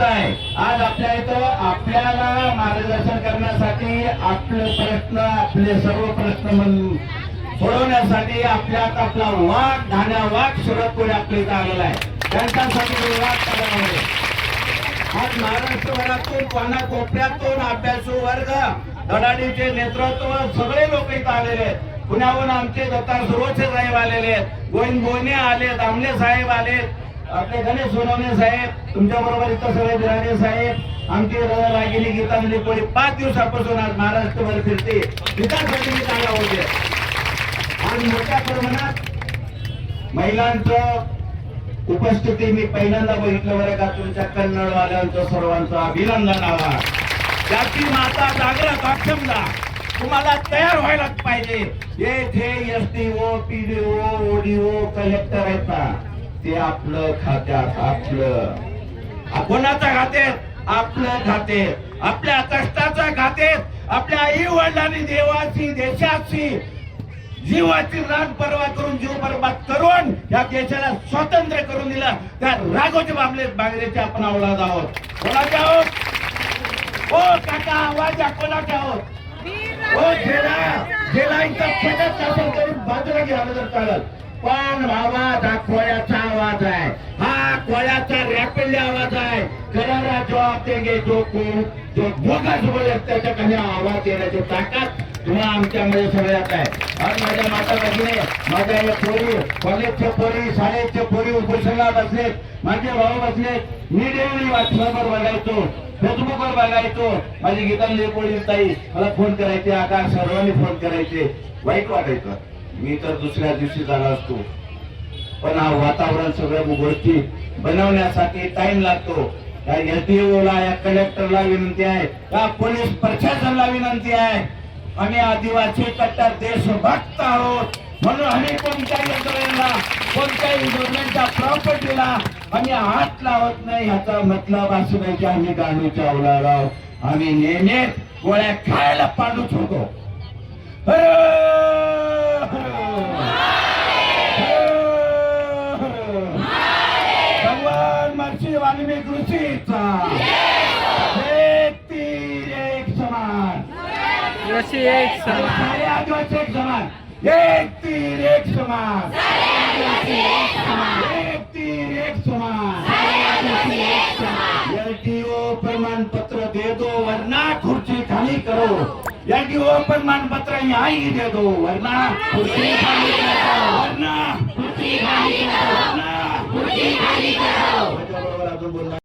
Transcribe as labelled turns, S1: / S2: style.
S1: महत्वाचं आहे. आज आपल्या इथं आपल्याला मार्गदर्शन करण्यासाठी आपले प्रयत्न आपले सर्व प्रश्न सोडवण्यासाठी आपल्यात आपला वाघ धाण्या वाघ सुरतपुढे आपल्या इथं आलेला आहे. त्यांच्यासाठी मी वाद आज महाराष्ट्रभरातून पाना कोपऱ्यातून अभ्यासू वर्ग धडाडीचे नेतृत्व सगळे लोक इथं आलेले आहेत. पुण्याहून आमचे दत्तार सुरोचे साहेब आलेले आहेत. गोविंद बोने आलेत आमले साहेब आलेत. आपले गणेश सोनवणे साहेब तुमच्या बरोबर इतर सगळे बिराडे साहेब आमची रागिनी गीतांजली कोळी पाच दिवसापासून आज महाराष्ट्रभर फिरते. विकासासाठी मी चांगला होते. आज मोठ्या प्रमाणात महिलांचं उपस्थिती मी पहिल्यांदा बघितलं बरं का तुमच्या कन्नडवाल्यांचं सर्वांचं अभिनंदन हवा त्याची माता जागृत अक्षमदा तुम्हाला तयार व्हायला पाहिजे. येथे S T O P D O ODO collector आहेत ना. ते आपलं खात्यात आपलं. कोणाचा खात्यात आपलं खाते आपल्या कष्टाचा खात्यात आपल्या आई वडिलांनी देवाची देशाची जीवाची रान परवा करून जीव बर्बाद करून या देशाला स्वातंत्र्य करून दिलं. त्या राघोजी बाबले बांगरेच्या आपण अवलाद आहोत. कोणाचे आहोत? ओ काका आवाज द्या कोणाचे आहोत? ओ झेला झेला इथं फेकत असेल तरी बाजूला घ्यावं जर चालत पण बाबा कोळ्याचा आवाज आहे. करारा जवाब देंगे जो को जो बोगस बोले त्याच्याखाली आवाज येण्याची ताकद तुम्हा आमच्यामध्ये सगळ्यात आहे. आज माझ्या माता भगिनी माझ्या या पोरी कॉलेजच्या पोरी शाळेच्या पोरी उपोषणाला बसलेत. माझे भाऊ बसलेत. मी देवळी वाचनावर बघायचो फेसबुकवर बघायचो. माझी गीतांजली पोळी ताई. मला फोन करायचे आता सर्वांनी फोन करायचे. वाईट वाटायचं. मी तर दुसऱ्या दिवशी जाणार असतो. पण हा वातावरण सगळ्या उघडती बनवण्यासाठी टाइम लागतो. या एसडीओ ला या कलेक्टरला विनंती आहे. या पोलीस प्रशासनाला विनंती आहे. आम्ही आदिवासी कट्टर देशभक्त आहोत. म्हणून आम्ही कोणत्याही यंत्रणेला कोणत्याही योजनेच्या प्रॉपर्टीला आम्ही हात लावत नाही. ह्याचा मतलब असू नाही की आम्ही गाणूच्या अवलाद आहोत. आम्ही नेहमीच गोळ्या खायला पाडूच होतो भगवान महर्षी वाल्मिक ऋषीचा एक तीर एक समान।
S2: जशी एक
S1: आदिवासी एक समान। एक तीर एक समान। एक तीर एक समान। एलटीओ प्रमाणपत्र दे दो वरना खुर्ची खाली करो। एलटीओ प्रमाणपत्र यहाँ ही दे दो वरना खुर्ची खाली करो। वरना खुर्ची खाली करो। वरना खुर्ची